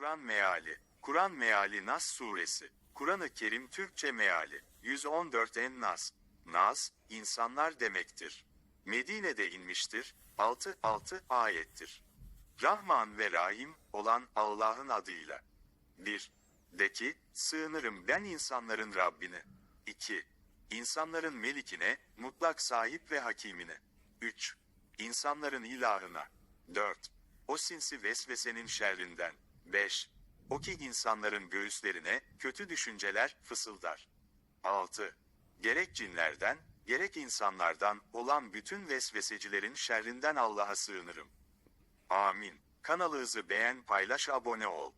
Kur'an Meali Kur'an Meali Nas Suresi Kur'an-ı Kerim Türkçe Meali 114 En Nas Nas, insanlar demektir. Medine'de inmiştir, 6 6 ayettir. Rahman ve Rahim olan Allah'ın adıyla. 1. De ki, sığınırım ben insanların Rabbine. 2. İnsanların melikine, mutlak sahip ve hakimine. 3. İnsanların ilahına. 4. O sinsi vesvesenin şerrinden. 5. O ki insanların göğüslerine kötü düşünceler fısıldar. 6. Gerek cinlerden, gerek insanlardan olan bütün vesvesecilerin şerrinden Allah'a sığınırım. Amin. Kanalımızı beğen, paylaş, abone ol.